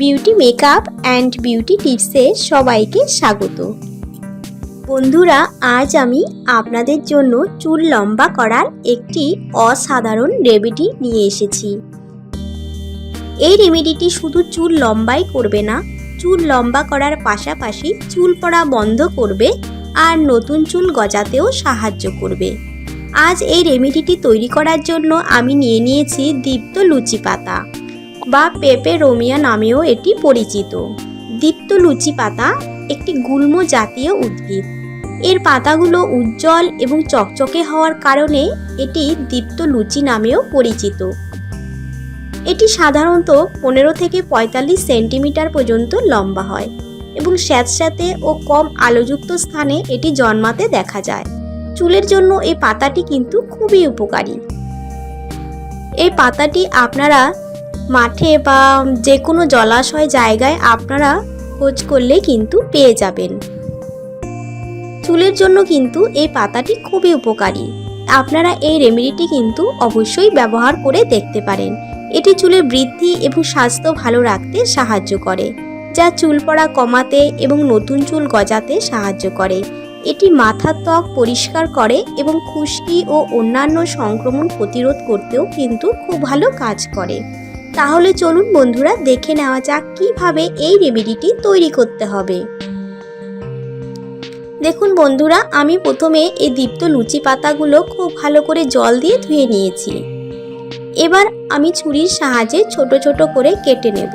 Beauty makeup and beauty টিপসে সবাইকে স্বাগত। বন্ধুরা, আজ আমি আপনাদের জন্য চুল লম্বা করার একটি অসাধারণ রেমেডি নিয়ে এসেছি। এই রেমেডিটি শুধু চুল লম্বাই করবে না, চুল লম্বা করার পাশাপাশি চুল পড়া বন্ধ করবে আর নতুন চুল গজাতেও সাহায্য করবে। আজ এই রেমেডিটি তৈরি করার জন্য আমি নিয়ে নিয়েছি দীপ্ত লুচি পাতা। বা পেপে রোমিয়া নামেও এটি পরিচিত। দীপ্ত লুচি পাতা একটি গুল্ম জাতীয় উদ্ভিদ। এর পাতাগুলো উজ্জ্বল এবং চকচকে হওয়ার কারণে এটি দীপ্ত লুচি নামেও পরিচিত। এটি সাধারণত পনেরো থেকে পঁয়তাল্লিশ সেন্টিমিটার পর্যন্ত লম্বা হয় এবং স্যাঁতস্যাঁতে ও কম আলোযুক্ত স্থানে এটি জন্মাতে দেখা যায়। চুলের জন্য এই পাতাটি কিন্তু খুবই উপকারী। এই পাতাটি আপনারা মাঠে বা যে কোনো জলাশয় জায়গায় আপনারা খোঁজ করলে কিন্তু পেয়ে যাবেন। চুলের জন্য কিন্তু এই পাতাটি খুবই উপকারী। আপনারা এই রেমেডিটি কিন্তু অবশ্যই ব্যবহার করে দেখতে পারেন। এটি চুলের বৃদ্ধি এবং স্বাস্থ্য ভালো রাখতে সাহায্য করে, যা চুল পড়া কমাতে এবং নতুন চুল গজাতে সাহায্য করে। এটি মাথার ত্বক পরিষ্কার করে এবং খুশকি ও অন্যান্য সংক্রমণ প্রতিরোধ করতেও কিন্তু খুব ভালো কাজ করে। তাহলে চলুন বন্ধুরা দেখে নেওয়া যাক কীভাবে এই রেমেডিটি তৈরি করতে হবে। দেখুন বন্ধুরা, আমি প্রথমে এই দীপ্ত লুচি পাতাগুলো খুব ভালো করে জল দিয়ে ধুয়ে নিয়েছি। এবার আমি ছুরির সাহায্যে ছোট ছোট করে কেটে নেব।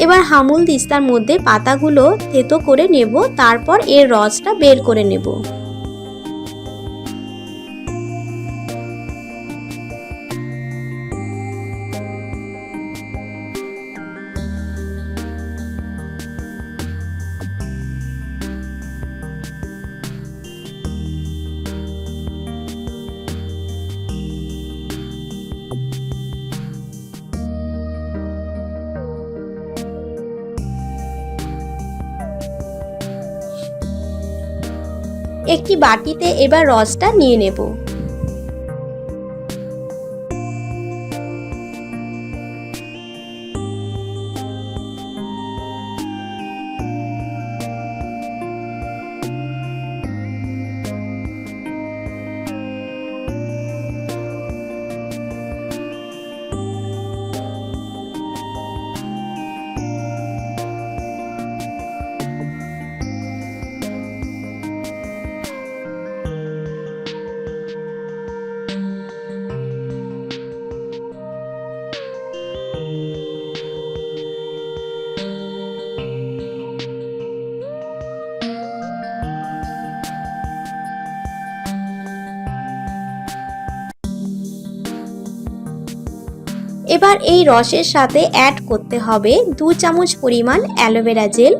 এবার হামুল দিস্তার মধ্যে পাতাগুলো থেতো করে নেব তারপর এর রসটা বের করে নেব। একটি বাটিতে এবার রসটা নিয়ে নেব। এবার এই রসের সাথে অ্যাড করতে হবে দু চামচ পরিমাণ অ্যালোভেরা জেল।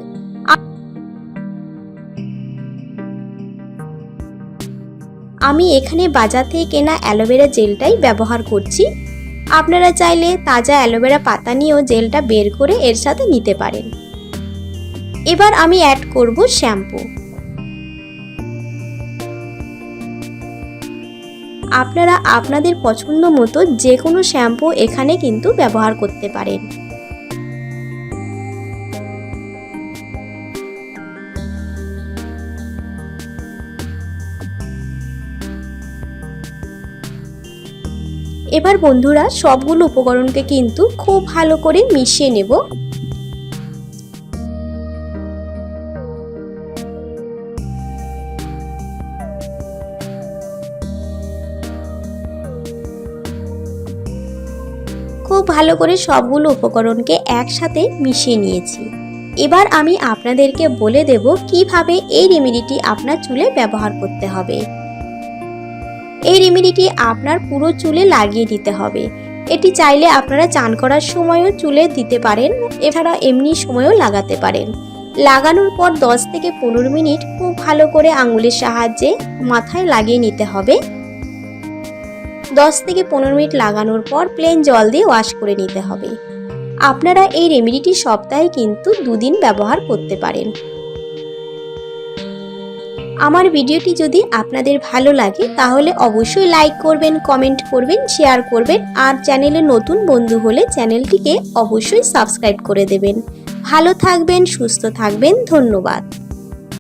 আমি এখানে বাজার থেকে কেনা অ্যালোভেরা জেলটাই ব্যবহার করছি। আপনারা চাইলে তাজা অ্যালোভেরা পাতা নিয়েও জেলটা বের করে এর সাথে নিতে পারেন। এবার আমি অ্যাড করব শ্যাম্পু। আপনারা আপনাদের পছন্দ মতো যে কোনো শ্যাম্পু এখানে কিন্তু ব্যবহার করতে পারেন। এবার বন্ধুরা সবগুলো উপকরণকে কিন্তু খুব ভালো করে মিশিয়ে নেব। খুব ভালো করে সবগুলো উপকরণকে একসাথে মিশিয়ে নিয়েছি। এবার আমি আপনাদেরকে বলে দেব কীভাবে এই রেমেডিটি আপনার চুলে ব্যবহার করতে হবে। এই রেমেডিটি আপনার পুরো চুলে লাগিয়ে দিতে হবে। এটি চাইলে আপনারা চান করার সময়ও চুলে দিতে পারেন, এছাড়া এমনি সময়ও লাগাতে পারেন। লাগানোর পর 10 থেকে পনেরো মিনিট খুব ভালো করে আঙুলের সাহায্যে মাথায় লাগিয়ে নিতে হবে। 10 থেকে পনেরো মিনিট লাগানোর পর প্লেন জল দিয়ে ওয়াশ করে নিতে হবে। আপনারা এই রেমেডিটি সপ্তাহে কিন্তু দুদিন ব্যবহার করতে পারেন। আমার ভিডিওটি যদি আপনাদের ভালো লাগে, তাহলে অবশ্যই লাইক করবেন কমেন্ট করবেন শেয়ার করবেন, আর চ্যানেলে নতুন বন্ধু হলে চ্যানেলটিকে অবশ্যই সাবস্ক্রাইব করে দেবেন। ভালো থাকবেন, সুস্থ থাকবেন, ধন্যবাদ।